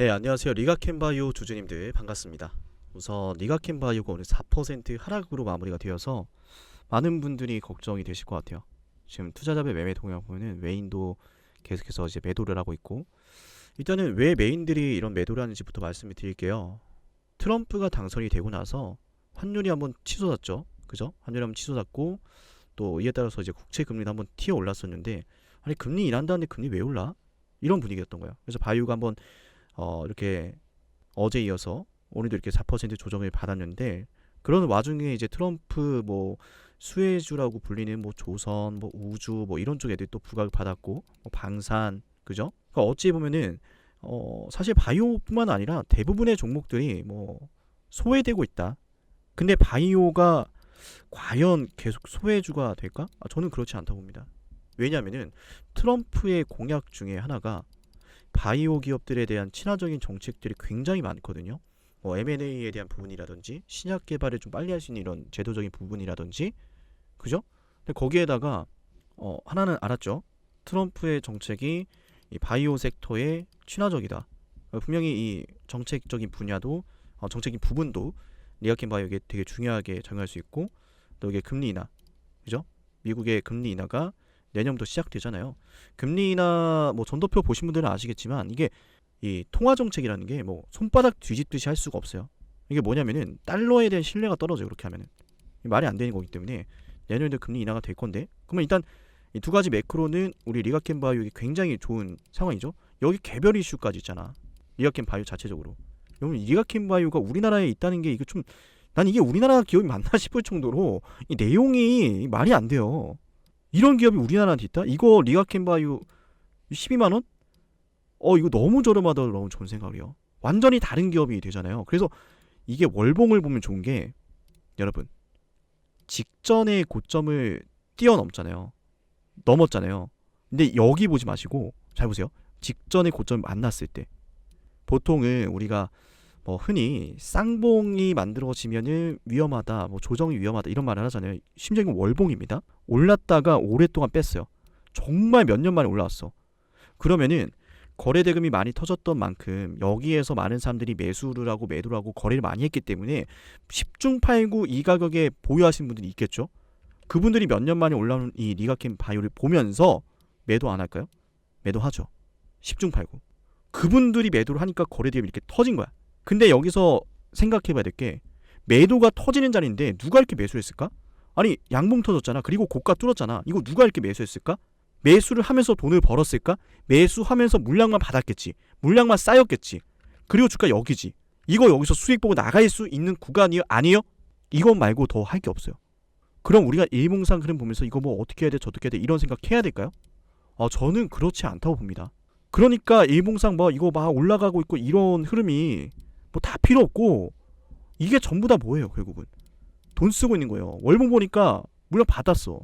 네, 안녕하세요. 리가캔바이오 주주님들 반갑습니다. 우선 리가캔바이오가 오늘 4% 하락으로 마무리가 되어서 많은 분들이 걱정이 되실 것 같아요. 지금 투자자별 매매 동향 보면은 외인도 계속해서 이제 매도를 하고 있고 일단은 왜 메인들이 이런 매도를 하는지부터 말씀을 드릴게요. 트럼프가 당선이 되고 나서 환율이 한번 치솟았죠. 그죠? 환율이 한번 치솟았고 또 이에 따라서 이제 국채 금리도 한번 튀어 올랐었는데 아니 금리 인한다는데 금리 왜 올라? 이런 분위기였던 거예요. 그래서 바이오가 한번 어 이렇게 어제 이어서 오늘도 이렇게 4% 조정을 받았는데 그런 와중에 이제 트럼프 뭐 수혜주라고 불리는 뭐 조선 뭐 우주 뭐 이런 쪽 애들이 또 부각을 받았고 뭐 방산 그죠? 그러니까 어찌 보면은 어 사실 바이오뿐만 아니라 대부분의 종목들이 뭐 소외되고 있다. 근데 바이오가 과연 계속 소외주가 될까? 아, 저는 그렇지 않다 고 봅니다. 왜냐면은 트럼프의 공약 중에 하나가 바이오 기업들에 대한 친화적인 정책들이 굉장히 많거든요. 뭐 M&A에 대한 부분이라든지 신약 개발을 좀 빨리 할 수 있는 이런 제도적인 부분이라든지 그죠? 근데 거기에다가 어 하나는 알았죠. 트럼프의 정책이 이 바이오 섹터에 친화적이다. 어, 분명히 이 정책적인 분야도 어, 정책인 부분도 리아킨 바이오에 되게 중요하게 적용할 수 있고 또 이게 금리 인하 그죠? 미국의 금리 인하가 내년부터 시작되잖아요. 금리 인하 뭐 전도표 보신 분들은 아시겠지만 이게 이 통화 정책이라는 게 뭐 손바닥 뒤집듯이 할 수가 없어요. 이게 뭐냐면은 달러에 대한 신뢰가 떨어져요. 그렇게 하면은 말이 안 되는 거기 때문에 내년에도 금리 인하가 될 건데 그러면 일단 이 두 가지 매크로는 우리 리가켄 바이오에 굉장히 좋은 상황이죠. 여기 개별 이슈까지 있잖아. 리가켄 바이오 자체적으로. 여러분 리가켄 바이오가 우리나라에 있다는 게 이거 좀난 이게 우리나라 기업이 맞나 싶을 정도로 이 내용이 말이 안 돼요. 이런 기업이 우리나라한테 있다? 이거 리가켄 바이오 12만 원? 어 이거 너무 저렴하다 너무 좋은 생각이에요. 완전히 다른 기업이 되잖아요. 그래서 이게 월봉을 보면 좋은 게 여러분 직전의 고점을 뛰어넘잖아요. 넘었잖아요. 근데 여기 보지 마시고 잘 보세요. 직전의 고점을 만났을 때 보통은 우리가 뭐 흔히 쌍봉이 만들어지면은 위험하다, 뭐 조정이 위험하다 이런 말을 하잖아요. 심지어 이건 월봉입니다. 올랐다가 오랫동안 뺐어요. 정말 몇 년 만에 올라왔어. 그러면은 거래 대금이 많이 터졌던 만큼 여기에서 많은 사람들이 매수를 하고 매도를 하고 거래를 많이 했기 때문에 10중 8구 이 가격에 보유하신 분들이 있겠죠. 그분들이 몇 년 만에 올라오는 이 리가캠 바이오를 보면서 매도 안 할까요? 매도하죠. 10중 8구. 그분들이 매도를 하니까 거래 대금이 이렇게 터진 거야. 근데 여기서 생각해 봐야 될 게 매도가 터지는 자리인데 누가 이렇게 매수했을까? 아니 양봉 터졌잖아. 그리고 고가 뚫었잖아. 이거 누가 이렇게 매수했을까? 매수를 하면서 돈을 벌었을까? 매수하면서 물량만 받았겠지. 물량만 쌓였겠지. 그리고 주가 여기지. 이거 여기서 수익 보고 나갈 수 있는 구간이 아니에요? 이것 말고 더 할 게 없어요. 그럼 우리가 일봉상 흐름 보면서 이거 뭐 어떻게 해야 돼 저떻게 해야 돼 이런 생각 해야 될까요? 아 저는 그렇지 않다고 봅니다. 그러니까 일봉상 뭐 이거 막 올라가고 있고 이런 흐름이 뭐 다 필요 없고 이게 전부 다 뭐예요 결국은 돈 쓰고 있는 거예요. 월봉 보니까 물량 받았어.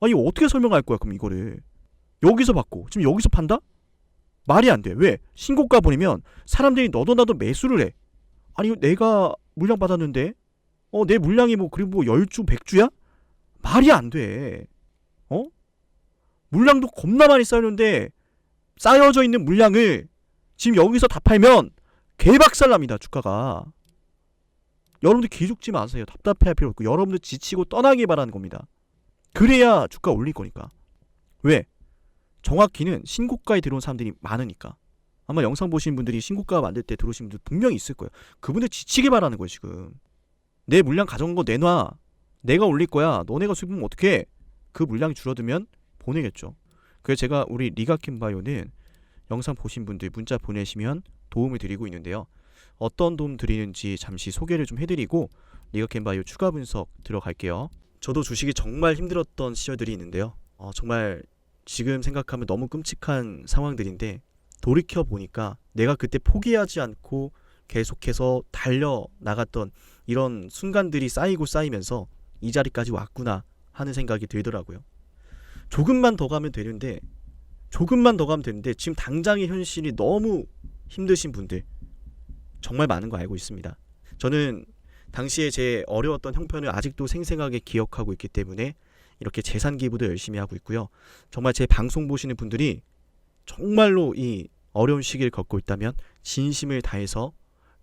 아 이거 어떻게 설명할 거야 그럼 이거를 여기서 받고 지금 여기서 판다? 말이 안 돼. 왜? 신고가 보내면 사람들이 너도 나도 매수를 해. 아니 내가 물량 받았는데 어 내 물량이 뭐 그리고 뭐 열주 백주야? 말이 안 돼. 어? 물량도 겁나 많이 쌓였는데 쌓여져 있는 물량을 지금 여기서 다 팔면 개박살납니다 주가가. 여러분들 기죽지 마세요. 답답해할 필요 없고 여러분들 지치고 떠나기 바라는 겁니다. 그래야 주가 올릴 거니까. 왜? 정확히는 신고가에 들어온 사람들이 많으니까. 아마 영상 보신 분들이 신고가 만들 때 들어오신 분들 분명히 있을 거예요. 그분들 지치게 바라는 거예요 지금. 내 물량 가져온 거 내놔. 내가 올릴 거야. 너네가 보면 어떡해? 그 물량이 줄어들면 보내겠죠. 그래서 제가 우리 리가킴 바이오는 영상 보신 분들 문자 보내시면 도움을 드리고 있는데요. 어떤 도움 드리는지 잠시 소개를 좀 해드리고 리가캠바이오 추가 분석 들어갈게요. 저도 주식이 정말 힘들었던 시절들이 있는데요. 어, 정말 지금 생각하면 너무 끔찍한 상황들인데 돌이켜 보니까 내가 그때 포기하지 않고 계속해서 달려 나갔던 이런 순간들이 쌓이고 쌓이면서 이 자리까지 왔구나 하는 생각이 들더라고요. 조금만 더 가면 되는데 조금만 더 가면 되는데 지금 당장의 현실이 너무 힘드신 분들 정말 많은 거 알고 있습니다. 저는 당시에 제 어려웠던 형편을 아직도 생생하게 기억하고 있기 때문에 이렇게 재산 기부도 열심히 하고 있고요. 정말 제 방송 보시는 분들이 정말로 이 어려운 시기를 겪고 있다면 진심을 다해서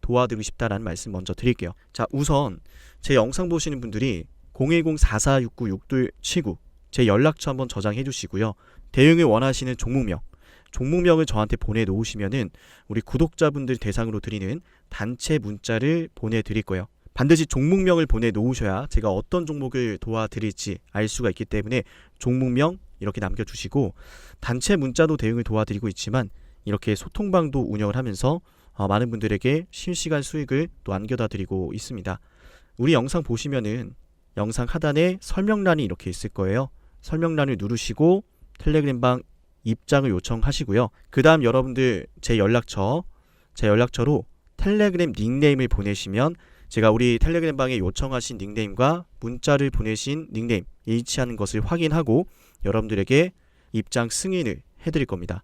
도와드리고 싶다라는 말씀 먼저 드릴게요. 자, 우선 제 영상 보시는 분들이 010-4469-6279제 연락처 한번 저장해 주시고요. 대응을 원하시는 종목명, 종목명을 저한테 보내놓으시면은 우리 구독자분들 대상으로 드리는 단체 문자를 보내드릴 거예요. 반드시 종목명을 보내놓으셔야 제가 어떤 종목을 도와드릴지 알 수가 있기 때문에 종목명 이렇게 남겨주시고 단체 문자도 대응을 도와드리고 있지만 이렇게 소통방도 운영을 하면서 어, 많은 분들에게 실시간 수익을 또 안겨다 드리고 있습니다. 우리 영상 보시면은 영상 하단에 설명란이 이렇게 있을 거예요. 설명란을 누르시고 텔레그램방 입장을 요청하시고요. 그 다음 여러분들 제 연락처, 제 연락처로 텔레그램 닉네임을 보내시면 제가 우리 텔레그램 방에 요청하신 닉네임과 문자를 보내신 닉네임 일치하는 것을 확인하고 여러분들에게 입장 승인을 해드릴 겁니다.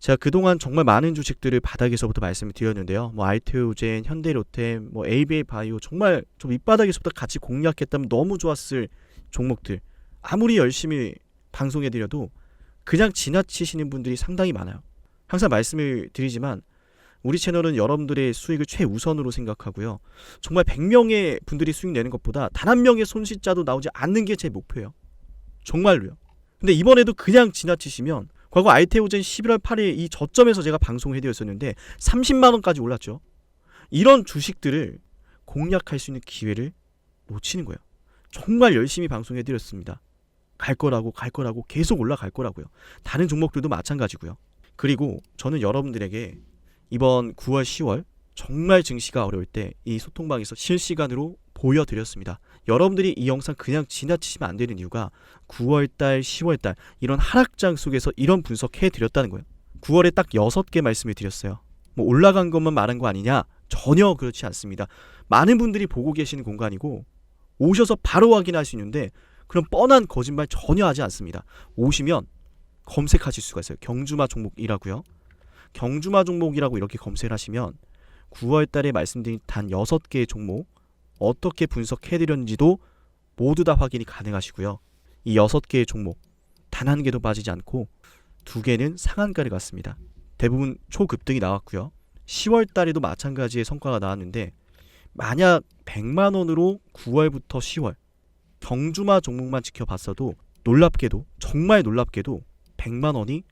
제가 그동안 정말 많은 주식들을 바닥에서부터 말씀을 드렸는데요. 뭐 알테오젠, 현대로템, 뭐 ABA 바이오 정말 좀 밑바닥에서부터 같이 공략했다면 너무 좋았을 종목들 아무리 열심히 방송해드려도 그냥 지나치시는 분들이 상당히 많아요. 항상 말씀을 드리지만 우리 채널은 여러분들의 수익을 최우선으로 생각하고요. 정말 100명의 분들이 수익 내는 것보다 단 한 명의 손실자도 나오지 않는 게 제 목표예요. 정말로요. 근데 이번에도 그냥 지나치시면 과거 알테오젠 11월 8일 이 저점에서 제가 방송해드렸었는데 30만 원까지 올랐죠. 이런 주식들을 공략할 수 있는 기회를 놓치는 거예요. 정말 열심히 방송해드렸습니다. 갈 거라고 갈 거라고 계속 올라갈 거라고요. 다른 종목들도 마찬가지고요. 그리고 저는 여러분들에게 이번 9월 10월 정말 증시가 어려울 때 이 소통방에서 실시간으로 보여드렸습니다. 여러분들이 이 영상 그냥 지나치시면 안 되는 이유가 9월달, 10월달 이런 하락장 속에서 이런 분석해 드렸다는 거예요. 9월에 딱 6개 말씀을 드렸어요. 뭐 올라간 것만 말한 거 아니냐? 전혀 그렇지 않습니다. 많은 분들이 보고 계시는 공간이고 오셔서 바로 확인할 수 있는데 그런 뻔한 거짓말 전혀 하지 않습니다. 오시면 검색하실 수가 있어요. 경주마 종목이라고요. 경주마 종목이라고 이렇게 검색을 하시면 9월 달에 말씀드린 단 6개의 종목 어떻게 분석해 드렸는지도 모두 다 확인이 가능하시고요. 이 6개의 종목 단 한 개도 빠지지 않고 두 개는 상한가를 갔습니다. 대부분 초급등이 나왔고요. 10월 달에도 마찬가지의 성과가 나왔는데 만약 100만 원으로 9월부터 10월 경주마 종목만 지켜봤어도 놀랍게도 정말 놀랍게도 100만 원이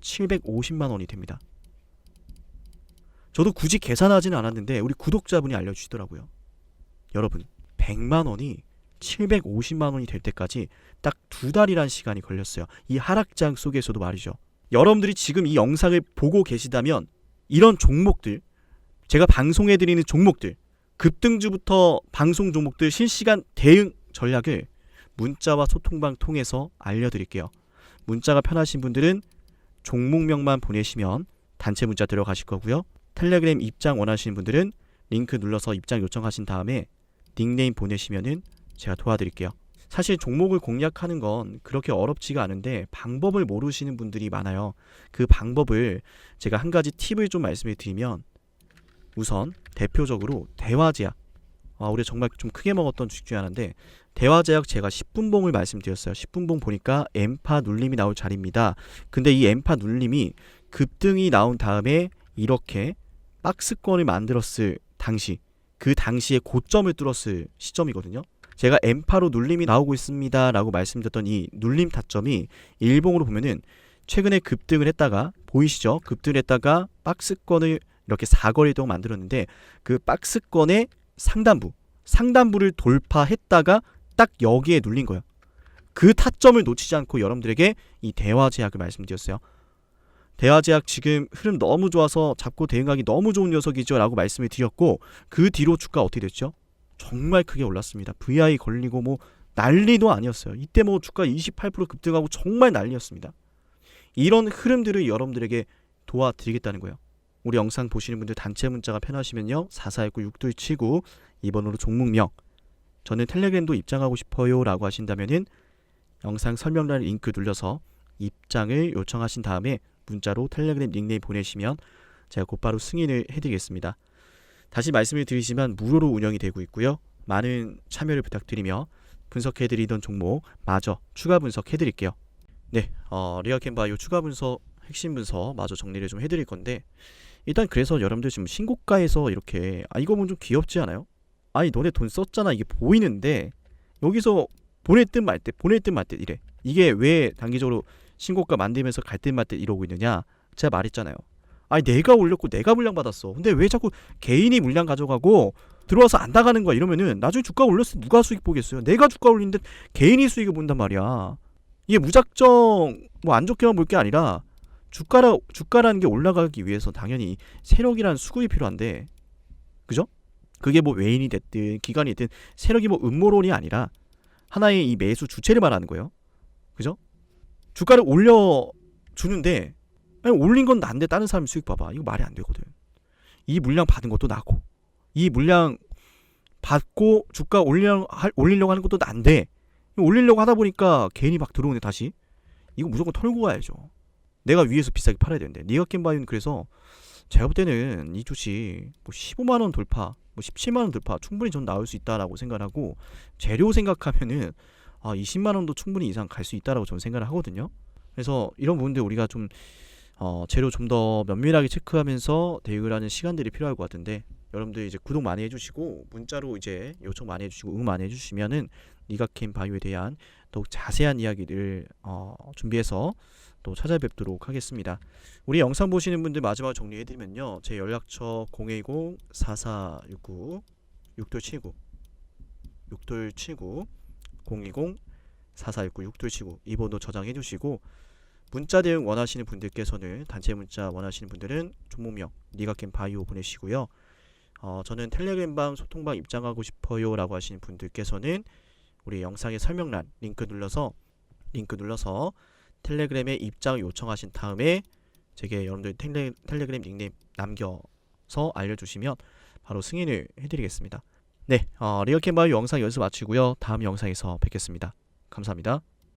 750만 원이 됩니다. 저도 굳이 계산하지는 않았는데 우리 구독자분이 알려주시더라고요. 여러분 100만 원이 750만 원이 될 때까지 딱 두 달이란 시간이 걸렸어요. 이 하락장 속에서도 말이죠. 여러분들이 지금 이 영상을 보고 계시다면 이런 종목들 제가 방송해드리는 종목들 급등주부터 방송 종목들 실시간 대응 전략을 문자와 소통방 통해서 알려드릴게요. 문자가 편하신 분들은 종목명만 보내시면 단체 문자 들어가실 거고요. 텔레그램 입장 원하시는 분들은 링크 눌러서 입장 요청하신 다음에 닉네임 보내시면은 제가 도와드릴게요. 사실 종목을 공략하는 건 그렇게 어렵지가 않은데 방법을 모르시는 분들이 많아요. 그 방법을 제가 한 가지 팁을 좀 말씀을 드리면 우선 대표적으로 대화 제약 아, 우리 정말 좀 크게 먹었던 주식 중에 하나인데 대화제약 제가 10분봉을 말씀드렸어요. 10분봉 보니까 엠파 눌림이 나올 자리입니다. 근데 이 엠파 눌림이 급등이 나온 다음에 이렇게 박스권을 만들었을 당시 그 당시에 고점을 뚫었을 시점이거든요. 제가 엠파로 눌림이 나오고 있습니다 라고 말씀드렸던 이 눌림 타점이 일봉으로 보면은 최근에 급등을 했다가 보이시죠? 급등을 했다가 박스권을 이렇게 사거리 동안 만들었는데 그 박스권의 상단부, 상단부를 돌파했다가 딱 여기에 눌린 거예요. 그 타점을 놓치지 않고 여러분들에게 이 대화 제약을 말씀드렸어요. 대화 제약 지금 흐름 너무 좋아서 잡고 대응하기 너무 좋은 녀석이죠 라고 말씀을 드렸고 그 뒤로 주가 어떻게 됐죠? 정말 크게 올랐습니다. VI 걸리고 뭐 난리도 아니었어요. 이때 뭐 주가 28% 급등하고 정말 난리였습니다. 이런 흐름들을 여러분들에게 도와드리겠다는 거예요. 우리 영상 보시는 분들 단체 문자가 편하시면요. 4419-6279 이번으로 종목명 저는 텔레그램도 입장하고 싶어요 라고 하신다면은 영상 설명란 링크 눌러서 입장을 요청하신 다음에 문자로 텔레그램 닉네임 보내시면 제가 곧바로 승인을 해드리겠습니다. 다시 말씀을 드리지만 무료로 운영이 되고 있고요. 많은 참여를 부탁드리며 분석해드리던 종목 마저 추가 분석해드릴게요. 네, 어, 리아캔바이오 추가 분석 핵심 문서 마저 정리를 좀 해드릴 건데 일단 그래서 여러분들 지금 신고가에서 이렇게 아 이거 보면 좀 귀엽지 않아요? 아니 너네 돈 썼잖아 이게 보이는데 여기서 보낼 듯 말 듯 보낼 듯 말 듯 이래. 이게 왜 단기적으로 신고가 만들면서 갈 듯 말 듯 이러고 있느냐? 제가 말했잖아요. 아니 내가 올렸고 내가 물량 받았어. 근데 왜 자꾸 개인이 물량 가져가고 들어와서 안 나가는 거야? 이러면은 나중에 주가 올렸을 때 누가 수익 보겠어요? 내가 주가 올리는데 개인이 수익을 본단 말이야. 이게 무작정 뭐 안 좋게만 볼 게 아니라 주가라 주가라는 게 올라가기 위해서 당연히 세력이라는 수급이 필요한데 그죠? 그게 뭐 외인이 됐든 기관이 됐든 세력이 뭐 음모론이 아니라 하나의 이 매수 주체를 말하는 거예요. 그죠? 주가를 올려 주는데 아니, 올린 건 난데 다른 사람 수익 봐봐. 이거 말이 안 되거든. 이 물량 받은 것도 나고 이 물량 받고 주가 올려 할- 올리려고 하는 것도 난데 올리려고 하다 보니까 개인이 막 들어오네 다시. 이거 무조건 털고 가야죠. 내가 위에서 비싸게 팔아야 되는데 니가캔 바이오는 그래서 제가 볼 때는 이 주식 뭐 15만 원 돌파, 뭐 17만 원 돌파 충분히 전 나올 수 있다라고 생각하고 재료 생각하면은 아 20만 원도 충분히 이상 갈 수 있다라고 저는 생각을 하거든요. 그래서 이런 부분들 우리가 좀 어, 재료 좀 더 면밀하게 체크하면서 대응을 하는 시간들이 필요할 것 같은데 여러분들 이제 구독 많이 해주시고 문자로 이제 요청 많이 해주시고 응 많이 해주시면은 니가캔 바이오에 대한 더욱 자세한 이야기를 어, 준비해서 또 찾아뵙도록 하겠습니다. 우리 영상 보시는 분들 마지막 정리해드리면요. 제 연락처 010-4469 6279 6279 020 4469 6279 이 번호 저장해 주시고 문자 대응 원하시는 분들께서는 단체 문자 원하시는 분들은 종목명 니가캔 바이오 보내시고요. 어, 저는 텔레그램방 소통방 입장하고 싶어요 라고 하시는 분들께서는 우리 영상의 설명란 링크 눌러서 링크 눌러서 텔레그램에 입장 요청하신 다음에 제게 여러분들 텔레, 텔레그램 닉네임 남겨서 알려주시면 바로 승인을 해드리겠습니다. 네, 어, 리얼캠바이 영상 연습 마치고요. 다음 영상에서 뵙겠습니다. 감사합니다.